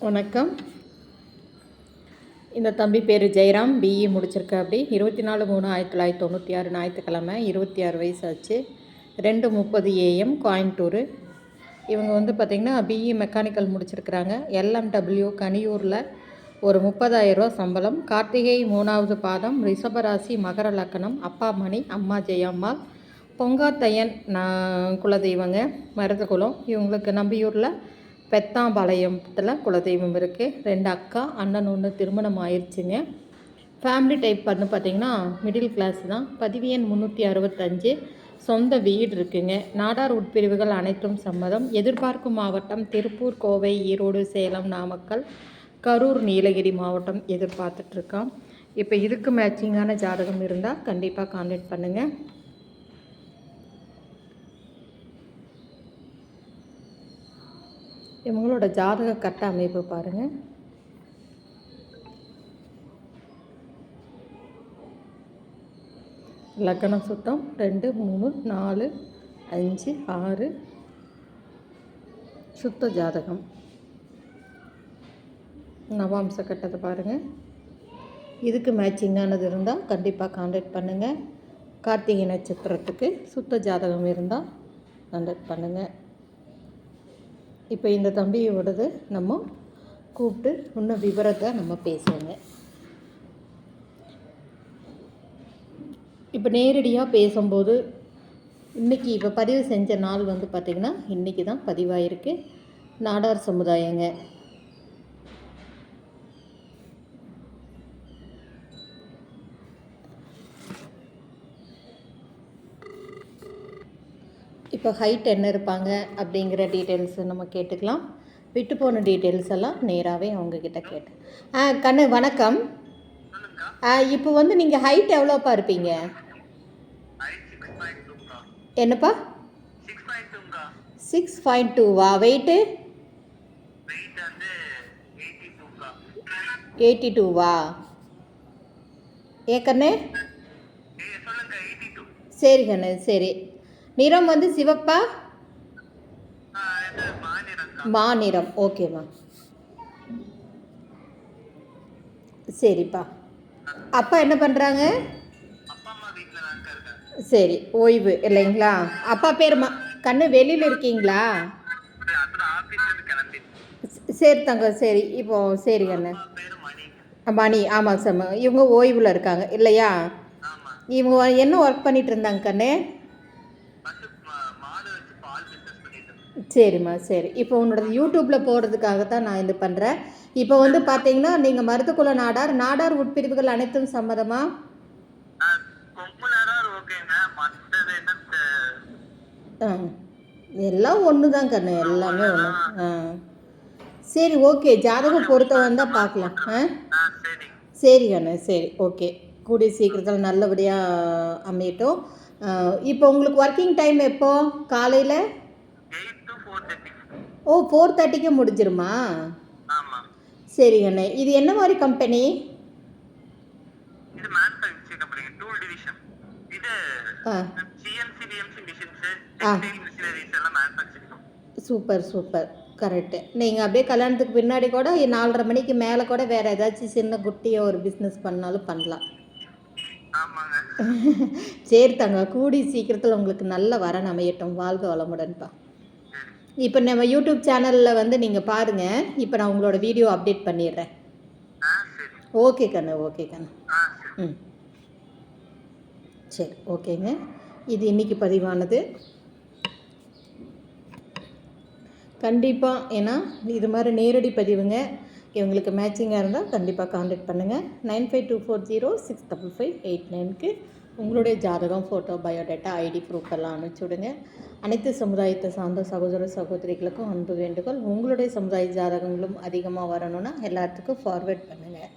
வணக்கம். இந்த தம்பி பேர் ஜெயராம் பிஇ முடிச்சிருக்க அப்படி. இருபத்தி நாலு மூணு ஆயிரத்தி தொள்ளாயிரத்தி தொண்ணூற்றி ஆறு ஞாயிற்றுக்கிழமை இருபத்தி ஆறு வயசு ஆச்சு ரெண்டு முப்பது ஏஎம் கோயம்புத்தூர். இவங்க வந்து பார்த்திங்கன்னா பிஇ மெக்கானிக்கல் முடிச்சிருக்கிறாங்க. எல்எம்டபிள்யூ கனியூரில் ஒரு முப்பதாயிரரூவா சம்பளம். கார்த்திகை மூணாவது பாதம் ரிஷபராசி மகர லக்கணம் அப்பா மணி அம்மா ஜெயம்மாள். பொங்காத்தையன் நான் குலதெய்வங்க மருதகுலம். இவங்களுக்கு நம்பியூரில் பெத்தாம்பாளையத்தில் குலதெய்வம் இருக்குது ரெண்டு அக்கா அண்ணன் ஒன்று திருமணம் ஆயிடுச்சுங்க ஃபேமிலி டைப் வந்து பார்த்திங்கன்னா மிடில் கிளாஸ் தான். பதிவு எண் முந்நூற்றி அறுபத்தஞ்சு. சொந்த வீடு இருக்குங்க. நாடார் உட்பிரிவுகள் அனைத்தும் சம்மதம். எதிர்பார்க்கும் மாவட்டம் திருப்பூர் கோவை ஈரோடு சேலம் நாமக்கல் கரூர் நீலகிரி மாவட்டம் எதிர்பார்த்துட்ருக்கான் இப்போ இதுக்கு மேட்சிங்கான ஜாதகம் இருந்தால் கண்டிப்பாக கான்டாக்ட் பண்ணுங்கள் இவங்களோட ஜாதக கட்ட அமைப்பு பாருங்கள் லக்கணம் சுத்தம் ரெண்டு மூணு நாலு அஞ்சு ஆறு. சுத்த ஜாதகம். நவாம்ச கட்டத்தை பாருங்கள் இதுக்கு மேட்சிங்கானது இருந்தால் கண்டிப்பாக காண்டாக்ட் பண்ணுங்கள் கார்த்திகை நட்சத்திரத்துக்கு சுத்த ஜாதகம் இருந்தால் காண்டாக்ட் பண்ணுங்கள் இப்போ இந்த தம்பியோடது நம்ம கூப்பிட்டு இன்னும் விவரத்தை நம்ம பேசுவோங்க. இப்போ நேரடியாக பேசும்போது இன்றைக்கி இப்போ பதிவு செஞ்ச நாள் வந்து பார்த்திங்கன்னா இன்றைக்கி தான் பதிவாயிருக்கு. நாடார் சமுதாயங்க. இப்போ ஹைட் என்ன இருப்பாங்க அப்படிங்கிற டீட்டெயில்ஸ் நம்ம கேட்டுக்கலாம். விட்டு போன டீட்டெயில்ஸ் எல்லாம் நேராகவே அவங்கக்கிட்ட கேட்டேன். ஆ கண்ணு வணக்கம். இப்போ வந்து நீங்கள் ஹைட் எவ்வளோப்பா இருப்பீங்க? என்னப்பா? சிக்ஸ் பாயிண்ட் டூவா வெயிட்டு எயிட்டி டூவா ஏ கண்ணு? சரி கண்ணு சரி. நிறம் வந்து சிவப்பா? மாநிறம். ஓகேம்மா சரிப்பா. அப்பா என்ன பண்ணுறாங்க சரி ஓய்வு இல்லைங்களா? அப்பா பேர் மா கண்ணு வெளியில் இருக்கீங்களா? சரி தங்க சரி இப்போ சரி கண்ணு. மணி. ஆமாம் சார் இவங்க ஓய்வில் இருக்காங்க இல்லையா? இவங்க என்ன ஒர்க் பண்ணிட்டு இருந்தாங்க கண்ணு? சரிம்மா சரி. இப்போ உன்னோட யூடியூப்பில் போடுறதுக்காக தான் நான் இது பண்ணுறேன் இப்போ வந்து பார்த்தீங்கன்னா நீங்கள் மருத்துக்குல நாடார் நாடார் உட்பிரிவுகள் அனைத்தும் சம்மதமா? ஆ எல்லாம் ஒன்று தான் கண்ணு எல்லாமே ஒன்று ஆ. சரி ஓகே. ஜாதகம் பொறுத்த வந்தால் பார்க்கலாம் ஆ? சரி. கண்ணு சரி ஓகே. கூடிய சீக்கிரத்தில் நல்லபடியாக அமையட்டும். இப்போ உங்களுக்கு ஒர்க்கிங் டைம் எப்போ? காலையில்? ஓ ஃபோர் தேர்ட்டிக்கு முடிஞ்சிருமா? சரி அண்ணே. இது என்ன மாதிரி கம்பெனி இது மேனுஃபேக்சரிங் கம்பெனி டூல் டிவிஷன் இது ஆ. CNC TMC machines. Textile machineries எல்லாம் மேனுஃபேக்சரிங் சூப்பர் சூப்பர். கரெக்டு நீங்கள் அப்படியே கல்யாணத்துக்கு பின்னாடி கூட நாலரை மணிக்கு மேலே கூட வேறு ஏதாச்சும் சின்ன குட்டியாக ஒரு பிஸ்னஸ் பண்ணாலும் பண்ணலாம். ஆமாங்க. சரி தங்க கூடி சீக்கிரத்தில் உங்களுக்கு நல்ல வரன் அமையட்டும். வாழ்க வளமுடன்ப்பா இப்போ நம்ம யூடியூப் சேனலில் வந்து நீங்கள் பாருங்கள் இப்போ நான் உங்களோட வீடியோ அப்டேட் பண்ணிடுறேன். ஓகே கண்ணு. ஓகே கண்ணு. ம். சரி ஓகேங்க. இது இன்னைக்கு பதிவானது. கண்டிப்பாக ஏன்னா இது மாதிரி நேரடி பதிவுங்க. இவங்களுக்கு மேட்சிங்காக இருந்தால் கண்டிப்பாக காண்டாக்ட் பண்ணுங்கள் nine five two four zero six double five eight நைனுக்கு உங்களுடைய ஜாதகம் ஃபோட்டோ பயோடேட்டா ஐடி ப்ரூஃப் எல்லாம் அனுப்பிச்சி விடுங்க. அனைத்து சமுதாயத்தை சார்ந்த சகோதர சகோதரிகளுக்கும் அன்பு வேண்டுகோள். உங்களுடைய சமுதாய ஜாதகங்களும் அதிகமாக வரணும்னா எல்லாத்துக்கும் ஃபார்வேர்ட் பண்ணுங்கள்